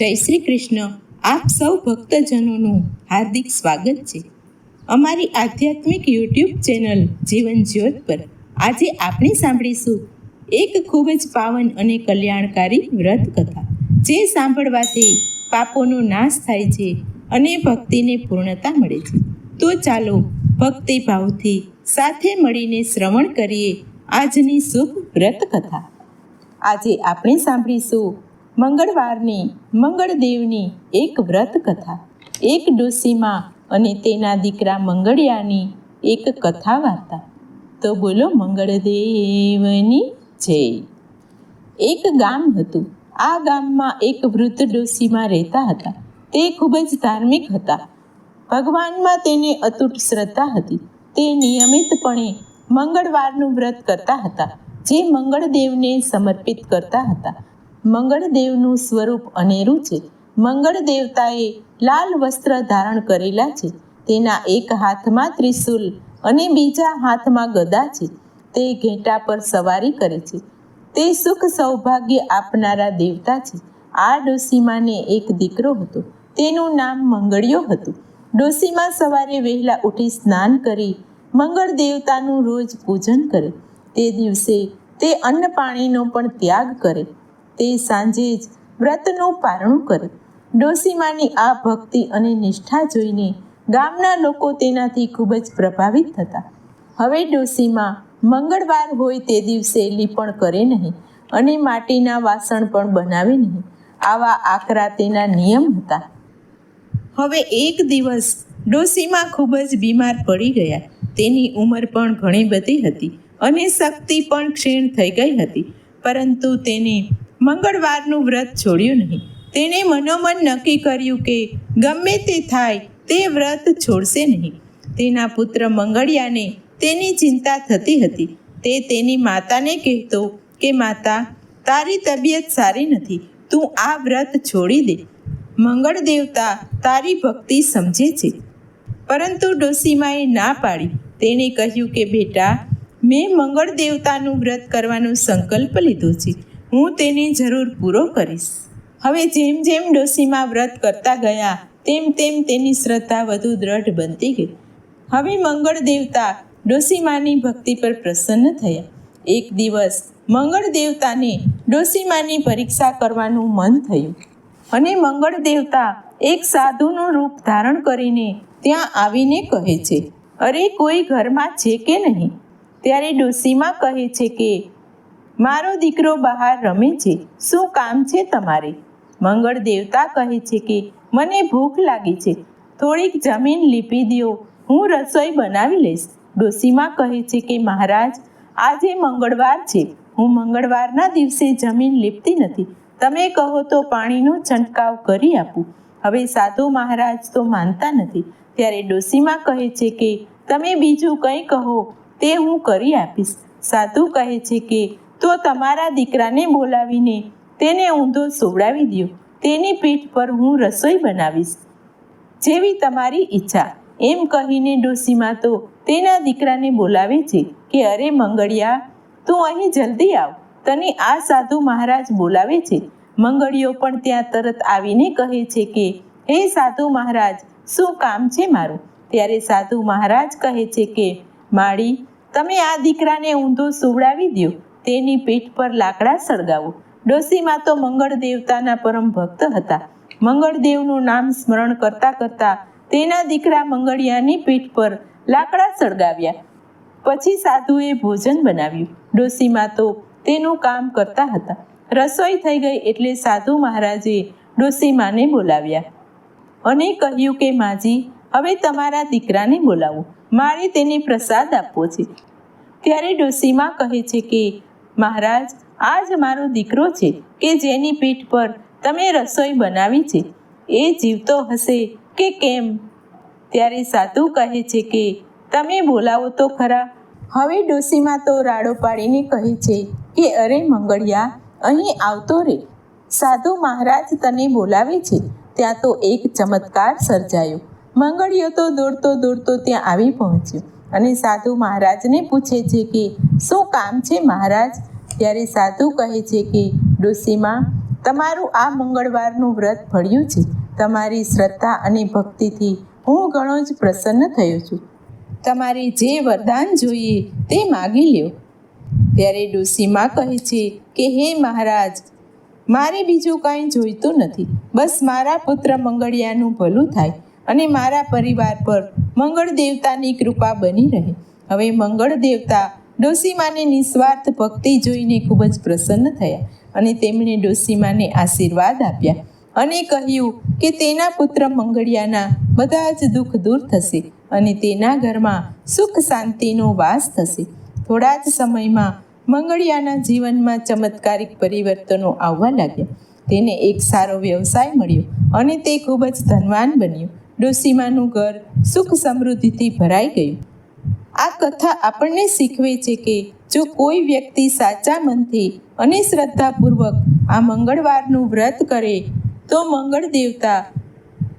જય શ્રી કૃષ્ણ. આપ સૌ ભક્તજનોનું હાર્દિક સ્વાગત છે. અમારી આધ્યાત્મિક યુટ્યુબ ચેનલ જીવન જ્યોત પર આજે આપણે સાંભળીશું એક ખૂબ જ પાવન અને કલ્યાણકારી વ્રત કથા. જે સાંભળવાથી પાપોનો નાશ થાય છે અને ભક્તિને પૂર્ણતા મળે છે. તો ચાલો ભક્તિ ભાવથી સાથે મળીને શ્રવણ કરીએ આજની શુભ વ્રત કથા. આજે આપણે સાંભળીશું મંગળવારની, મંગળદેવની એક વ્રત કથા. એક ડોસીમાં અને તેના દીકરા મંગળિયાની એક કથા વાર્તા. તો બોલો મંગળદેવની જય. એક ગામ હતું. આ ગામમાં એક વૃદ્ધ ડોસીમાં રહેતા હતા. તે ખૂબ જ ધાર્મિક હતા. ભગવાનમાં તેને અતૂટ શ્રદ્ધા હતી. તે નિયમિતપણે મંગળવારનું વ્રત કરતા હતા, જે મંગળદેવને સમર્પિત કરતા હતા. મંગળદેવનું સ્વરૂપ અનેરું છે. મંગળ દેવતાએ લાલ વસ્ત્ર ધારણ કરેલા છે. તેના એક હાથમાં ત્રિશુલ અને બીજા હાથમાં ગદા છે. તે ઘેટા પર સવારી કરે છે. તે સુખ સૌભાગ્ય આપનારા દેવતા છે. આ ડોસીમાને એક દીકરો હતો. તેનું નામ મંગળિયો હતું. ડોસીમાં સવારે વહેલા ઉઠી સ્નાન કરી મંગળ દેવતાનું રોજ પૂજન કરે. તે દિવસે તે અન્ન પાણીનો પણ ત્યાગ કરે. તે સાંજે જ વ્રતનું પારણું કરે. ડોસીમાની આ ભક્તિ અને નિષ્ઠા જોઈને ગામના લોકો તેનાથી ખૂબ જ પ્રભાવિત થતા. હવે ડોસીમાં મંગળવાર હોય તે દિવસે લીપણ કરે નહીં અને માટીના વાસણ પણ બનાવે નહીં. આવા આકરા તેના નિયમ હતા. હવે એક દિવસ ડોસીમાં ખૂબ જ બીમાર પડી ગયા. તેની ઉંમર પણ ઘણી બધી હતી અને શક્તિ પણ ક્ષીણ થઈ ગઈ હતી. પરંતુ તેને મંગળવારનું વ્રત છોડ્યું નહીં. તેણે મનોમન નક્કી કર્યું કે ગમે તે થાય તે વ્રત છોડશે નહીં. તેના પુત્ર મંગળિયાને તેની ચિંતા થતી હતી. તે તેની માતાને કહેતો કે, માતા, તારી તબિયત સારી નથી. તું આ વ્રત છોડી દે. મંગળ દેવતા તારી ભક્તિ સમજે છે. પરંતુ ડોસીમાએ ના પાડી. તેણે કહ્યું કે, બેટા, મેં મંગળ દેવતાનું વ્રત કરવાનો સંકલ્પ લીધો છે. હું તેને જરૂર પૂરો કરીશ. હવે જેમ જેમ ડોસીમાં વ્રત કરતા ગયા, તેમ તેમ તેની શ્રદ્ધા વધુ દ્રઢ બનતી ગઈ. હવે મંગળ દેવતા ડોસીમાની ભક્તિ પર પ્રસન્ન થયા. એક દિવસ મંગળ દેવતાને ડોસીમાની પરીક્ષા કરવાનું મન થયું. અને મંગળ દેવતા એક સાધુનું રૂપ ધારણ કરીને ત્યાં આવીને કહે છે, અરે, કોઈ ઘરમાં છે કે નહીં? ત્યારે ડોસીમા કહે છે કે મારો દીકરો બહાર રમે છે. શું કામ છે તમારે? મંગળ દેવતા કહે છે કે, મને ભૂખ લાગી છે. થોડીક જમીન લીપી દો હું રસોઈ બનાવી લઈશ. ડોસીમાં કહે છે કે, મહારાજ, આજે મંગળવાર છે. હું મંગળવારના દિવસે જમીન લીપતી નથી. તમે કહો તો પાણીનો છંટકાવ કરી આપું. હવે સાધુ મહારાજ તો માનતા નથી. ત્યારે ડોસીમાં કહે છે કે, તમે બીજું કંઈ કહો, તે હું કરી આપીશ. સાધુ કહે છે કે તો તમારા દીકરાને બોલાવીને તેને ઊંધો સોવડાવી દો તેની પીઠ પર હું રસોઈ બનાવીશ. જેવી તમારી ઈચ્છા. એમ કહીને ડોસીમાં તો તેના દીકરાને બોલાવે છે કે, અરે મંગળિયા, તું અહીં જલ્દી આવ. તને આ સાધુ મહારાજ બોલાવે છે. મંગળિયો પણ ત્યાં તરત આવીને કહે છે કે, હે સાધુ મહારાજ, શું કામ છે મારું? ત્યારે સાધુ મહારાજ કહે છે કે, માળી, તમે આ દીકરાને ઊંધો સુવડાવી દો તેની પીઠ પર લાકડા સળગાવું. ડોસીમાં તો મંગળ દેવતાના પરમ ભક્ત હતા. મંગળદેવનું નામ સ્મરણ કરતા કરતા તેના દીકરા મંગળિયાની પીઠ પર લાકડા સળગાવ્યા. પછી સાધુએ ભોજન બનાવ્યું. ડોસીમાં તો તેનું કામ કરતા હતા. રસોઈ થઈ ગઈ એટલે સાધુ મહારાજે ડોસીમાને બોલાવ્યા અને કહ્યું કે, માજી, હવે તમારા દીકરાને બોલાવો. મારે તેને પ્રસાદ આપવો છે. ત્યારે ડોસીમા કહે છે કે મહારાજ, આજ મારો દીકરો છે કે જેની પીઠ પર તમે રસોઈ બનાવી છે. એ જીવતો હશે કે કેમ? ત્યારે સાધુ કહે છે કે, તમે બોલાવો તો ખરા. હવે ડોસીમાં તો રાડો પાડીને કહે છે કે, અરે મંગળિયા, અહીં આવતો રે. સાધુ મહારાજ તને બોલાવે છે. ત્યાં તો એક ચમત્કાર સર્જાયો. મંગળિયો તો દોડતો દોડતો ત્યાં આવી પહોંચ્યો અને સાધુ મહારાજને પૂછે છે કે, શું કામ છે મહારાજ? ત્યારે સાધુ કહે છે કે, ડોસીમાં, તમારું આ મંગળવારનું વ્રત ભળ્યું છે. તમારી શ્રદ્ધા અને ભક્તિથી હું ઘણો જ પ્રસન્ન થયો છું. તમારે જે વરદાન જોઈએ તે માગી લ્યો. ત્યારે ડોસીમાં કહે છે કે, હે મહારાજ, મારે બીજું કાંઈ જોઈતું નથી. બસ મારા પુત્ર મંગળિયાનું ભલું થાય અને મારા પરિવાર પર મંગળ દેવતાની કૃપા બની રહે. હવે મંગળ દેવતા ડોસીમાને નિસ્વાર્થ ભક્તિ જોઈને ખૂબ જ પ્રસન્ન થયા અને તેમણે ડોસીમાને આશીર્વાદ આપ્યા અને કહ્યું કે તેના પુત્ર મંગળિયાના બધા જ દુઃખ દૂર થશે અને તેના ઘરમાં સુખ શાંતિનો વાસ થશે. થોડા જ સમયમાં મંગળિયાના જીવનમાં ચમત્કારિક પરિવર્તનો આવવા લાગ્યા. તેને એક સારો વ્યવસાય મળ્યો અને તે ખૂબ જ ધનવાન બન્યું. ડોસીમાનું ઘર સુખ સમૃદ્ધિથી ભરાઈ ગયું. આ કથા આપણને શીખવે છે કે જો કોઈ વ્યક્તિ સાચા મનથી અને શ્રદ્ધાપૂર્વક આ મંગળવારનું વ્રત કરે, તો મંગળ દેવતા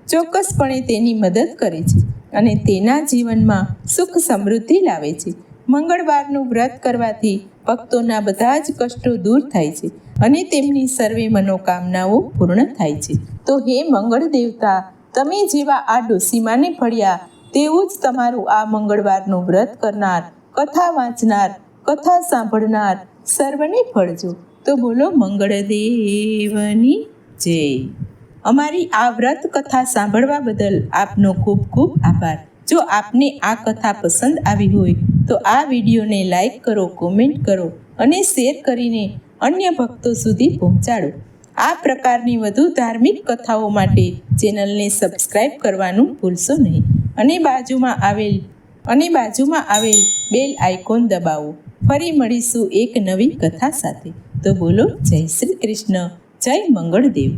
ચોક્કસપણે તેની મદદ કરે છે અને તેના જીવનમાં સુખ સમૃદ્ધિ લાવે છે. મંગળવારનું વ્રત કરવાથી ભક્તોના બધા જ કષ્ટો દૂર થાય છે અને તેમની સર્વે મનોકામનાઓ પૂર્ણ થાય છે. તો હે મંગળ દેવતા, તમે જેવા આ ડોસીમાને ફળ્યા તેવું જ તમારું આ મંગળવારનું વ્રત કરનાર, કથા વાંચનાર, કથા સાંભળનાર સર્વને ફળજો. તો બોલો મંગળદેવની જય. અમારી આ વ્રત કથા સાંભળવા બદલ આપનો ખૂબ ખૂબ આભાર. જો આપને આ કથા પસંદ આવી હોય, તો આ વિડીયોને લાઈક કરો, કોમેન્ટ કરો અને શેર કરીને અન્ય ભક્તો સુધી પહોંચાડો. આ પ્રકારની વધુ ધાર્મિક કથાઓ માટે ચેનલને સબસ્ક્રાઈબ કરવાનું ભૂલશો નહીં. અને બાજુમાં આવેલ, અને બાજુમાં આવેલ બેલ આઇકોન દબાવો. ફરી મળીશું એક નવી કથા સાથે. તો બોલો, જય શ્રી કૃષ્ણ, જય મંગળદેવ.